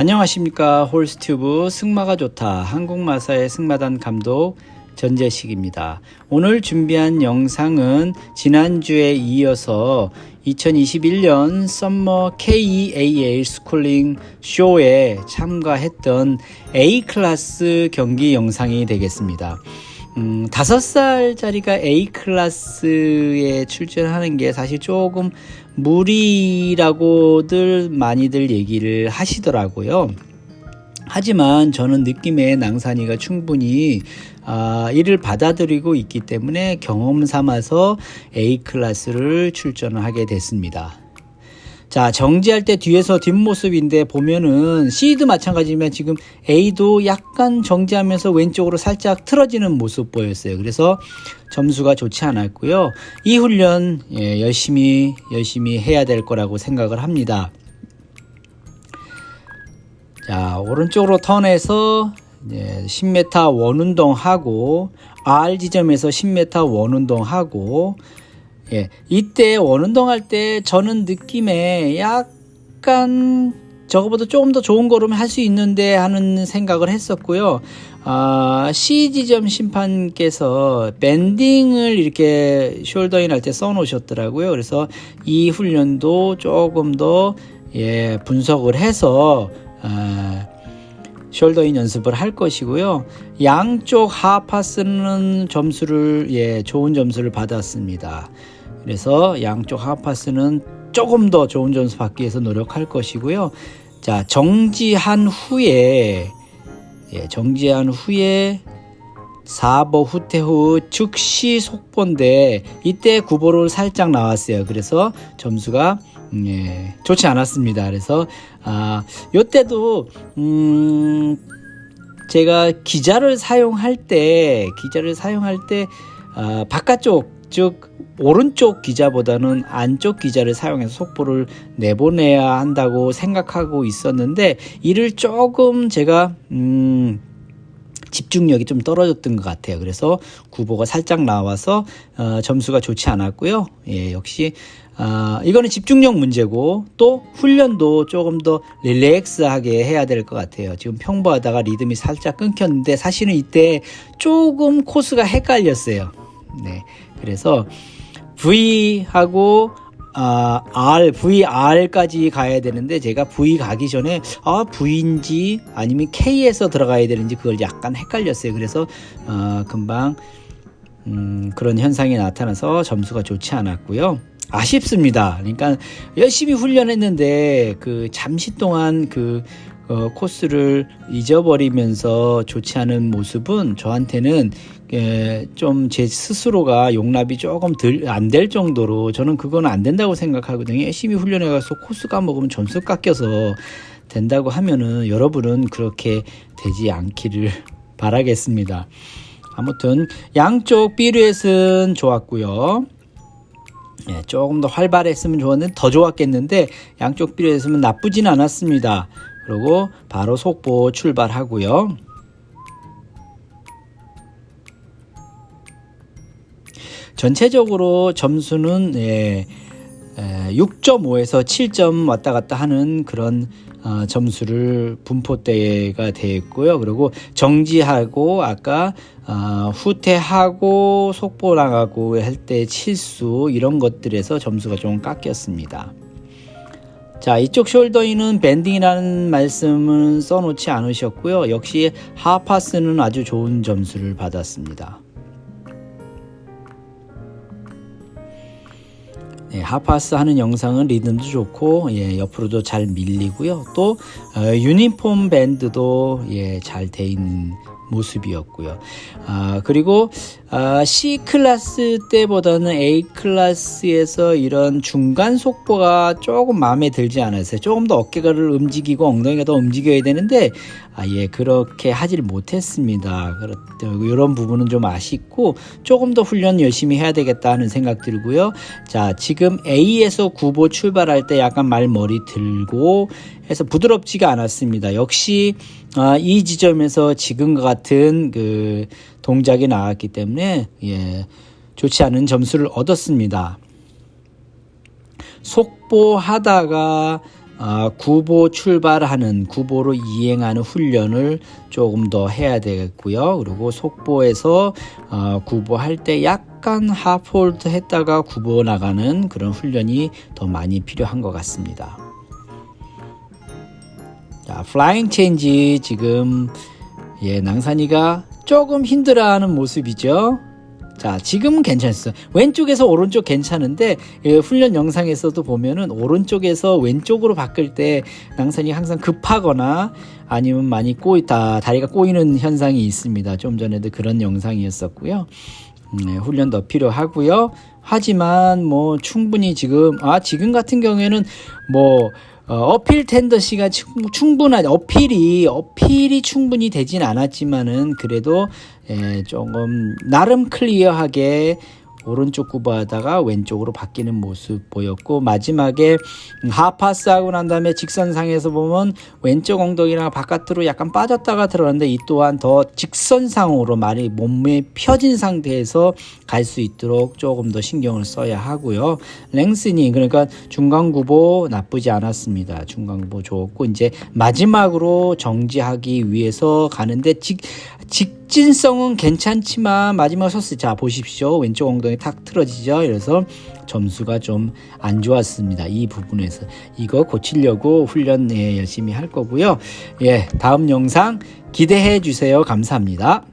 안녕하십니까 홀스튜브 승마가 좋다 한국마사의 승마단 감독 전재식입니다. 오늘 준비한 영상은 지난주에 이어서 2021년 썸머 KEAL 스쿨링 쇼에 참가했던 A클래스 경기 영상이 되겠습니다. 음, 다섯 살짜리가 A 클래스에 출전하는 게 사실 조금 무리라고들 많이들 얘기를 하시더라고요. 하지만 저는 느낌의 낭산이가 충분히 아, 이를 받아들이고 있기 때문에 경험 삼아서 A 클래스를 출전을 하게 됐습니다. 자, 정지할 때 뒤에서 뒷모습인데 보면은 C도 마찬가지지만 지금 A도 약간 정지하면서 왼쪽으로 살짝 틀어지는 모습 보였어요. 그래서 점수가 좋지 않았고요. 이 훈련 예, 열심히 열심히 해야 될 거라고 생각을 합니다. 자, 오른쪽으로 턴해서 이제 10m 원운동 하고 R 지점에서 10m 원운동 하고 예, 이때 원운동 할 때 저는 느낌에 약간 저거보다 조금 더 좋은 걸음 할 수 있는데 하는 생각을 했었고요. 아, C 지점 심판께서 밴딩을 이렇게 숄더인 할 때 써놓으셨더라고요. 그래서 이 훈련도 조금 더 예, 분석을 해서 아, 숄더인 연습을 할 것이고요. 양쪽 하파스는 점수를 예, 좋은 점수를 받았습니다. 그래서 양쪽 하파스는 조금 더 좋은 점수 받기 위해서 노력할 것이고요. 자, 정지한 후에 예, 정지한 후에 4보 후퇴 후 즉시 속보인데 이때 9보를 살짝 나왔어요. 그래서 점수가 음, 예, 좋지 않았습니다. 그래서 아, 요때도 음 제가 기자를 사용할 때 기자를 사용할 때 아, 바깥쪽 즉 오른쪽 기자보다는 안쪽 기자를 사용해서 속보를 내보내야 한다고 생각하고 있었는데 이를 조금 제가 음 집중력이 좀 떨어졌던 것 같아요. 그래서 구보가 살짝 나와서 어, 점수가 좋지 않았고요. 예, 역시 아, 이거는 집중력 문제고 또 훈련도 조금 더 릴렉스하게 해야 될 것 같아요. 지금 평보하다가 리듬이 살짝 끊겼는데 사실은 이때 조금 코스가 헷갈렸어요. 네, 그래서 V하고 아, R, VR까지 가야 되는데 제가 V 가기 전에 아, V인지 아니면 K에서 들어가야 되는지 그걸 약간 헷갈렸어요. 그래서 어, 금방 음, 그런 현상이 나타나서 점수가 좋지 않았고요. 아쉽습니다. 그러니까 열심히 훈련했는데 그 잠시 동안 그 어, 코스를 잊어버리면서 좋지 않은 모습은 저한테는 예, 좀제 스스로가 용납이 조금 덜안될 정도로 저는 그건 안 된다고 생각하거든요. 열심히 훈련해 가서 코스 까먹으면 점수 깎여서 된다고 하면은 여러분은 그렇게 되지 않기를 바라겠습니다. 아무튼 양쪽 비루엣은 좋았고요. 예, 조금 더 활발했으면 좋았는데 더 좋았겠는데 양쪽 비루엣은 나쁘진 않았습니다. 그리고 바로 속보 출발하고요. 전체적으로 점수는 예, 6.5에서 7점 왔다 갔다 하는 그런 어, 점수를 분포대가 되어 있고요. 그리고 정지하고 아까 어, 후퇴하고 속보 나가고 할때 칠수 이런 것들에서 점수가 좀 깎였습니다. 자, 이쪽 숄더인은 밴딩이라는 말씀은 써놓지 않으셨고요. 역시 하파스는 아주 좋은 점수를 받았습니다. 네, 하파스 하는 영상은 리듬도 좋고 예, 옆으로도 잘 밀리고요. 또 어, 유니폼 밴드도 예, 잘 돼 있는 모습이었고요. 아, 그리고 아, C 클래스 때보다는 A 클래스에서 이런 중간 속보가 조금 마음에 들지 않았어요. 조금 더 어깨가를 움직이고 엉덩이가 더 움직여야 되는데 아, 예, 그렇게 하질 못했습니다. 그렇, 이런 부분은 좀 아쉽고 조금 더 훈련 열심히 해야 되겠다 하는 생각 들고요. 자, 지금 A에서 9보 출발할 때 약간 말머리 들고 해서 부드럽지가 않았습니다. 역시 아, 이 지점에서 지금과 같은 그 동작이 나왔기 때문에 예, 좋지 않은 점수를 얻었습니다. 속보하다가 아, 구보 출발하는 구보로 이행하는 훈련을 조금 더 해야 되겠고요. 그리고 속보에서 어, 구보할 때 약간 하폴드 했다가 구보 나가는 그런 훈련이 더 많이 필요한 것 같습니다. 자, 플라잉 체인지 지금 예, 낭산이가 조금 힘들어하는 모습이죠. 자, 지금은 괜찮았어요. 왼쪽에서 오른쪽 괜찮은데 예, 훈련 영상에서도 보면은 오른쪽에서 왼쪽으로 바뀔 때 낭산이 항상 급하거나 아니면 많이 꼬이다 다리가 꼬이는 현상이 있습니다. 좀 전에도 그런 영상이었었고요. 음, 네, 훈련 더 필요하고요. 하지만 뭐 충분히 지금 아 지금 같은 경우에는 뭐 어, 필 텐더시가 충- 충분한 어필이 어필이 충분히 되진 않았지만은 그래도 예, 조금 나름 클리어하게 오른쪽 구부하다가 왼쪽으로 바뀌는 모습 보였고 마지막에 하파스 하고 난 다음에 직선상에서 보면 왼쪽 엉덩이랑 바깥으로 약간 빠졌다가 들어갔는데 이 또한 더 직선상으로 많이 몸에 펴진 상태에서 갈 수 있도록 조금 더 신경을 써야 하고요. 랭스니 그러니까 중간 구보 나쁘지 않았습니다. 중간 구보 좋았고 이제 마지막으로 정지하기 위해서 가는데 직 직 진성은 괜찮지만 마지막 섰을 자 보십시오. 왼쪽 엉덩이 탁 틀어지죠? 그래서 점수가 좀 안 좋았습니다. 이 부분에서. 이거 고치려고 훈련 예, 열심히 할 거고요. 예 다음 영상 기대해 주세요. 감사합니다.